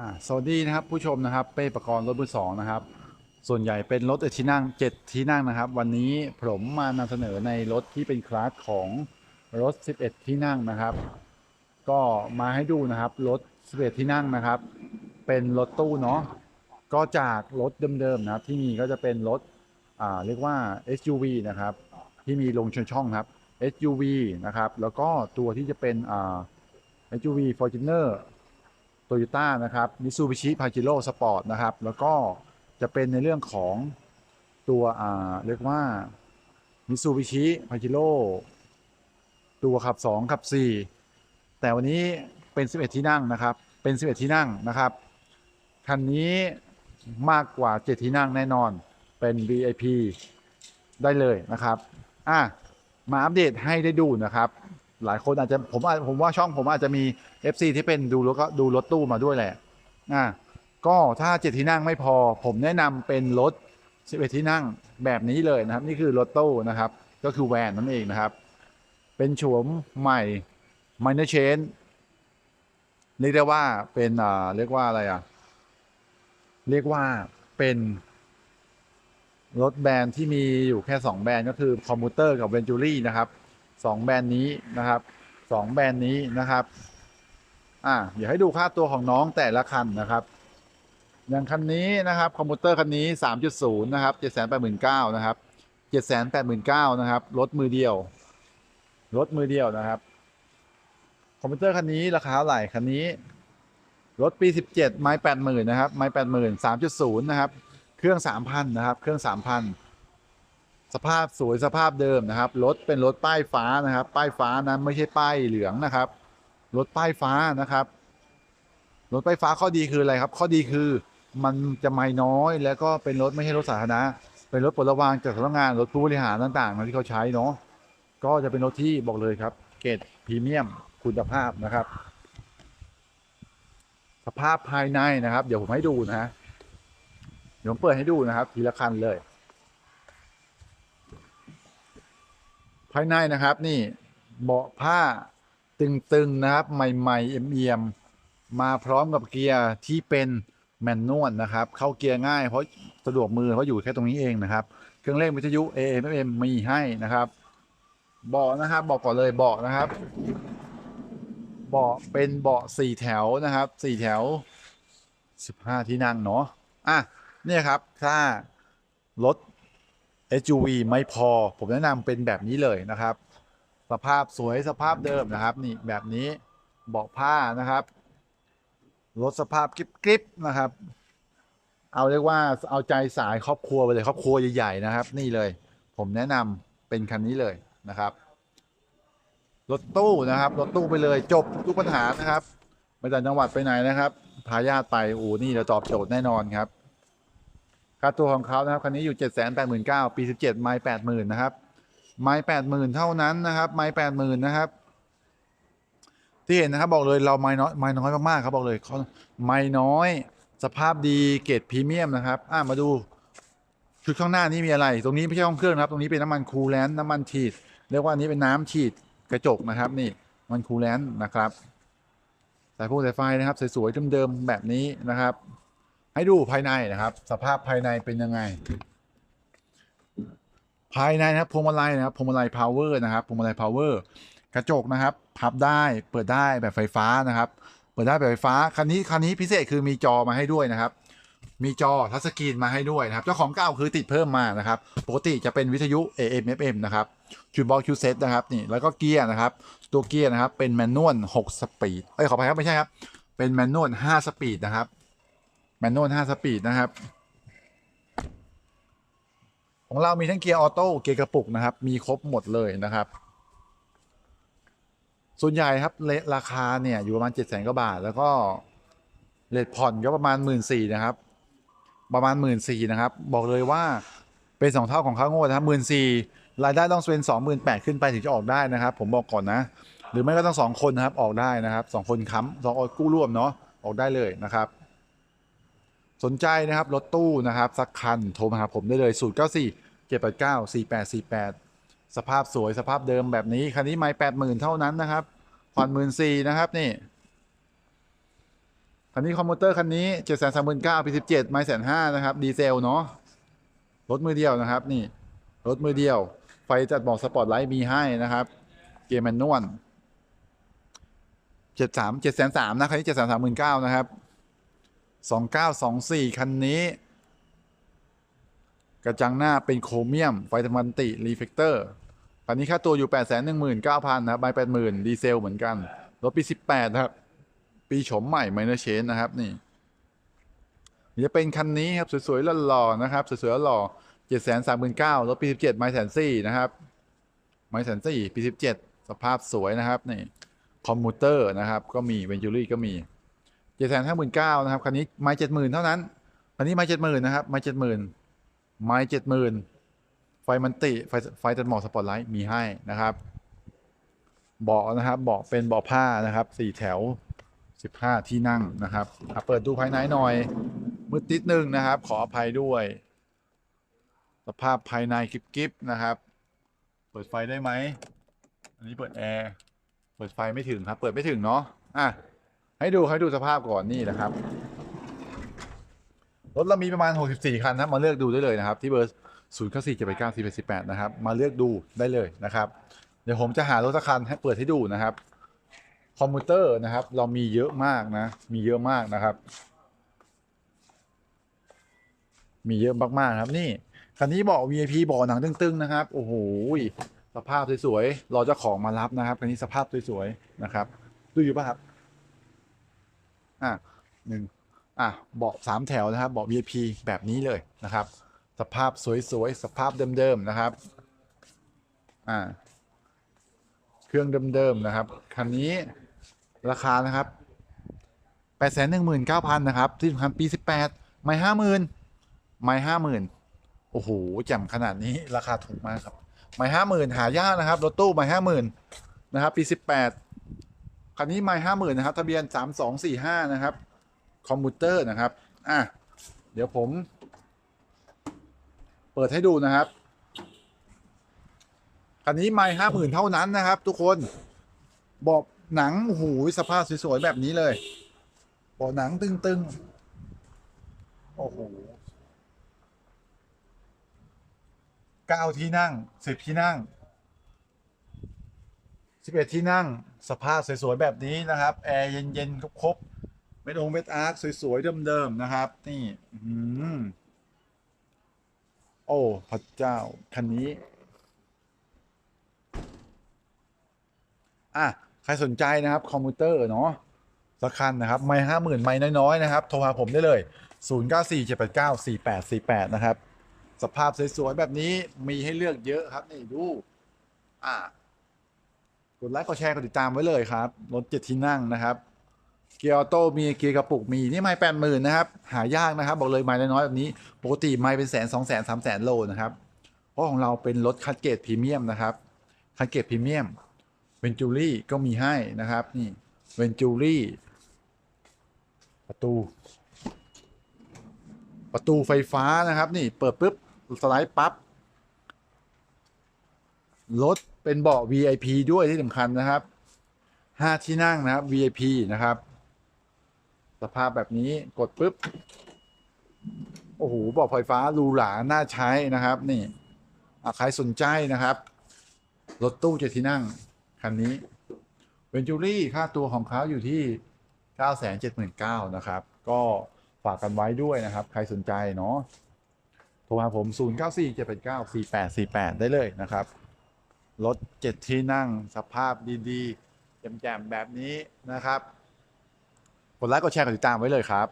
อ่าสวัสดีนะครับผู้ชมนะครับเป้ประกรณ์รถมือสองนะครับ ส่วนใหญ่เป็นรถเอที่นั่ง7ที่นั่งนะครับ วันนี้ผมมานำเสนอในรถที่เป็นคลาสของรถ 11 ที่นั่งนะครับ ก็มาให้ดูนะครับรถ 11 ที่นั่งนะครับ เป็นรถตู้เนาะก็จากรถเดิมๆนะครับ ที่มีก็จะเป็นรถอ่าเรียกว่า SUV นะครับ ที่มีลงชนช่องครับ SUV นะครับ แล้วก็ตัวที่จะเป็นอ่า SUV Fortuner โตโยต้านะครับมิซูบิชิพาจิโร่สปอร์ตนะครับ แล้วก็จะเป็นในเรื่องของตัวอ่าเรียกว่ามิซูบิชิพาจิโร่ตัวขับ 2 ขับ 4 แต่วันนี้เป็น 11 ที่นั่งนะครับ เป็น 11 ที่นั่งนะครับ คันนี้มากกว่า 7 ที่นั่งแน่นอนเป็น VIP ได้เลยนะครับ อะ มาอัปเดตให้ได้ดูนะครับ หลายคนอาจจะผมว่าผมว่าช่องผมอาจจะมี FC ที่เป็นดูรถก็ดูรถตู้มาด้วยแหละอะก็ถ้าเจ็ดที่นั่งไม่พอ ผมแนะนำเป็นรถ11ที่นั่งแบบนี้เลยนะครับ นี่คือรถตู้นะครับ ก็คือแวนนั่นเองนะครับ เป็นโฉมใหม่ minor change เรียกได้ว่าเป็นอ่าเรียกว่าอะไรอะ เรียกว่าเป็นรถแบรนด์ที่มีอยู่แค่ 2 แบรนด์ก็คือคอมพิวเตอร์กับเวนจูรี่นะครับ สองแบรนด์นี้นะครับสองแบรนด์นี้นะครับอ่าเดี๋ยวให้ดูค่าตัวของน้องแต่ละคันนะครับ อย่างคันนี้นะครับคอมพิวเตอร์คันนี้ 3.0 นะครับ 789,000นะครับ 789,000นะครับรถมือเดียวรถมือเดียวนะครับ คอมพิวเตอร์คันนี้ราคาเท่าไหร่คันนี้รถปี 17 ไม้ 80,000 นะครับ ไม้ 80,000 3.0 นะครับ เครื่อง 3,000 นะครับ เครื่อง 3,000 สภาพสวยสภาพเดิมนะครับ รถเป็นรถป้ายฟ้านะครับ ป้ายฟ้านะไม่ใช่ป้ายเหลืองนะครับ รถป้ายฟ้านะครับ รถป้ายฟ้าข้อดีคืออะไรครับ ข้อดีคือมันจะไม่น้อยแล้วก็เป็นรถไม่ใช่รถสาธารณะ เป็นรถปลดระวางจากสำนักงานรถผู้บริหารต่างๆที่เขาใช้เนาะ ก็จะเป็นรถที่บอกเลยครับ เกรดพรีเมียมคุณภาพนะครับ สภาพภายในนะครับ เดี๋ยวผมให้ดูนะฮะเดี๋ยวผมเปิดให้ดูนะครับ ทีละคันเลย ภายในนะครับนี่เบาะผ้าตึงๆนะครับใหม่ๆเอี่ยมๆมาพร้อมกับเกียร์ที่เป็นแมนนวลนะครับ เข้าเกียร์ง่ายเพราะสะดวกมือเพราะอยู่แค่ตรงนี้เองนะครับ เครื่องเล่นวิทยุ AM FM มีให้นะครับเบาะนะครับบอกก่อนเลยเบาะนะครับเบาะเป็นเบาะสี่แถวนะครับสี่แถวสิบห้าที่นั่งเนาะอะเนี่ยครับถ้ารถ SUV ไม่พอ ผมแนะนำเป็นแบบนี้เลยนะครับ สภาพสวยสภาพเดิมนะครับ นี่แบบนี้เบาะผ้านะครับรถสภาพกริบๆนะครับ เอาเรียกว่าเอาใจสายครอบครัวไปเลยครอบครัวใหญ่ๆนะครับ นี่เลย ผมแนะนำเป็นคันนี้เลยนะครับรถตู้นะครับรถตู้ไปเลยจบทุกปัญหานะครับ ไม่ต่างจังหวัดไปไหนนะครับพาญาตไปโอ้นี่เราตอบโจทย์แน่นอนครับ ค่าตัวของเขานะครับคันนี้อยู่7 8 9 0 0 0ปี17ไม้80,000นะครับ ไม้80,000เท่านั้นนะครับ ไม้80,000นะครับ ที่เห็นนะครับบอกเลยเราไม้น้อยไม้น้อยมากๆครับบอกเลยเขาไม้น้อย สภาพดีเกรดพรีเมียมนะครับอะมาดูชุดข้างหน้านี่มีอะไร ตรงนี้ไม่ใช่ห้องเครื่องนะครับ ตรงนี้เป็นน้ำมันคูลแลนต์น้ำมันฉีดเรียกว่าอันนี้เป็นน้ำฉีดกระจกนะครับ นี่มันคูลแลนต์นะครับสายพวกสายไฟนะครับสวยๆเดิมๆแบบนี้นะครับ ให้ดูภายในนะครับ สภาพภายในเป็นยังไง ภายในนะครับพวงมาลัยนะครับพวงมาลัยพาวเวอร์นะครับพวงมาลัยพาวเวอร์กระจกนะครับ พับได้เปิดได้แบบไฟฟ้านะครับ เปิดได้แบบไฟฟ้าคันนี้คันนี้พิเศษคือมีจอมาให้ด้วยนะครับ มีจอทัชสกรีนมาให้ด้วยนะครับ เจ้าของเก่าคือติดเพิ่มมานะครับ ปกติจะเป็นวิทยุ AM FM นะครับจูบอลคิวเซตนะครับนี่แล้วก็เกียร์นะครับ ตัวเกียร์นะครับเป็นแมนนวล6สปีดเอ้ยขออภัยครับไม่ใช่ครับเป็นแมนนวล5สปีดนะครับ แมนนวล5สปีดนะครับ ของเรามีทั้งเกียร์ออโต้เกียร์กระปุกนะครับ มีครบหมดเลยนะครับ ส่วนใหญ่ครับเลทราคาเนี่ยอยู่ประมาณ7จ็ดแสนกว่าบาท แล้วก็เลทผ่อนก็ประมาณหมื่นสี่นะครับ ประมาณหมื่นสี่นะครับ บอกเลยว่าเป็นสองเท่าของค่าโง่นะครับหมื่นสี่รายได้ต้องเป็นสองหมื่นแปดขึ้นไปถึงจะออกได้นะครับ ผมบอกก่อนนะ หรือไม่ก็ต้องสองคนนะครับออกได้นะครับสองคนค้ำสองคนกู้ร่วมเนาะออกได้เลยนะครับ สนใจนะครับรถตู้นะครับสักคันโทรมาหาผมได้เลย 0 9 4 7 8 9 4 8 4 8 สภาพสวยสภาพเดิมแบบนี้ คันนี้ไม่แปดหมื่นเท่านั้นนะครับผ่อนหมื่นสี่นะครับนี่คันนี้คอมมูเตอร์คันนี้เจ็ดแสนสามหมื่นเก้าปีสิบเจ็ดไม่แสนห้านะครับดีเซลเนาะรถมือเดียวนะครับ นี่รถมือเดียว ไฟจัดบอกสปอร์ตไลท์มีให้นะครับ เกียร์แมนนวลเจ็ดสามเจ็ดแสนสามนะคันนี้เจ็ดแสนสามหมื่นเก้านะครับ สองเก้าสองสี่คันนี้ กระจังหน้าเป็นโครเมียม ไฟตะมันติรีเฟกเตอร์คันนี้ค่าตัวอยู่ 8 1 9 0 0 0นะครับใบ80,000 ดีเซลเหมือนกัน รถปี 18 นะครับ ปีโฉมใหม่ไมเนอร์เชนนะครับนี่จะเป็นคันนี้ครับ สวยๆหล่อๆนะครับ สวยๆหล่อๆ739รถปี17ไมแสนสี่นะครับ ไมแสนสี่ปี17สภาพสวยนะครับนี่คอมมูเตอร์นะครับ ก็มีเวนจูรี่ก็มี 759,000นเก้านะครับคันนี้ไม70,000เท่านั้นคันนี้ไม70,000นนะครับไม70,000ไม้เจ็ดหมื่นไฟมันติไฟไฟตัดหมอกสปอตไลท์มีให้นะครับเบาะนะครับเบาะเป็นเบาะผ้านะครับสี่แถวสิบห้าที่นั่งนะครับอะเปิดดูภายในหน่อยมืดติดนึงนะครับ ขออภัยด้วย สภาพภายในกิบๆนะครับ เปิดไฟได้ไหมอันนี้เปิดแอร์เปิดไฟไม่ถึงครับ เปิดไม่ถึงเนาะอะ ให้ดูให้ดูสภาพก่อนนี่นะครับ รถเรามีประมาณ 64 คันนะมาเลือกดูได้เลยนะครับ ที่เบอร์0 9 4 7 8 9 4 8 8นะครับ มาเลือกดูได้เลยนะครับ เดี๋ยวผมจะหารถสักคันให้เปิดให้ดูนะครับ คอมพิวเตอร์นะครับ เรามีเยอะมากนะ มีเยอะมากนะครับ มีเยอะมากๆครับนี่คันนี้เบาะ VIP เบาะหนังตึงๆนะครับ โอ้โหสภาพสวยๆรอเจ้าของมารับนะครับคันนี้สภาพสวยๆนะครับ ดูอยู่ป่ะครับ อะหนึ่งอะเบาะสามแถวนะครับเบาะ VIP แบบนี้เลยนะครับ สภาพสวยๆ สภาพเดิมๆนะครับอ่าเครื่องเดิมๆนะครับคันนี้ราคานะครับแปดแสนหนึ่งหมื่นเก้าพันนะครับที่สำคัญปีสิบแปดไม่ห้าหมื่นไม่ห้าหมื่นโอ้โหแจ่มขนาดนี้ราคาถูกมากครับไม่ห้าหมื่นหายากนะครับรถตู้ไม่ห้าหมื่นนะครับปีสิบแปด คันนี้ไม่ห้าหมื่นนะครับ ทะเบียนสามสองสี่ห้านะครับ คอมพิวเตอร์นะครับ อะ เดี๋ยวผม เปิดให้ดูนะครับ คันนี้ไม่ห้าหมื่นเท่านั้นนะครับ ทุกคนบอกหนังโอ้โหสภาพสวยๆแบบนี้เลยบอกหนังตึงๆ โอ้โหเก้าที่นั่งสิบที่นั่งสิบเอ็ดที่นั่ง สภาพสวย ๆ แบบนี้นะครับ แอร์เย็น ๆ ครบๆเม็ดองเม็ดอาร์คสวย ๆ เดิม ๆ นะครับ นี่โอ้พระเจ้า คันนี้ อะ ใครสนใจนะครับ คอมพิวเตอร์เนาะสักคันนะครับ ไม่ห้าหมื่นไม่น้อย ๆ นะครับ โทรหาผมได้เลย 0 9 4 7 8 9 4 8 4 8 นะครับ สภาพสวย ๆ แบบนี้มีให้เลือกเยอะครับ นี่ ดู อะ ดไลค์กดแชร์กดติดตามไว้เลยครับ รถเจ็ดที่นั่งนะครับเกียร์ออโต้มีเกียร์กระปุกมีนี่ไม่แปดหมื่นนะครับหายากนะครับ บอกเลยไม่น้อยแบบนี้ปกติไม่เป็นแสนสองแสนสามแสนโลนะครับ เพราะของเราเป็นรถคัดเกรดพรีเมียมนะครับคัดเกรดพรีเมียมเวนจูรี่ก็มีให้นะครับนี่เวนจูรี่ประตู ประตูไฟฟ้านะครับ นี่เปิดปุ๊บสไลด์ปั๊บรถ เป็นเบาะ VIP ด้วยที่สำคัญนะครับห้าที่นั่งนะครับ VIP นะครับ สภาพแบบนี้กดปุ๊บ โอ้โหเบอกไฟฟ้าหรูหราน่าใช้นะครับ นี่ใครสนใจนะครับ รถตู้เจ็ดที่นั่ง คันนี้เวนจูรี่ค่าตัวของเขาอยู่ที่ 9 7 9 0 0 0นะครับ ก็ฝากกันไว้ด้วยนะครับ ใครสนใจเนาะโทรหาผม 0 9 4 7 8 9 4 8 4 8 ได้เลยนะครับ รถเจ็ดที่นั่งสภาพดีๆแจ่มๆแบบนี้นะครับ กดไลค์กดแชร์กดติดตามไว้เลยครับ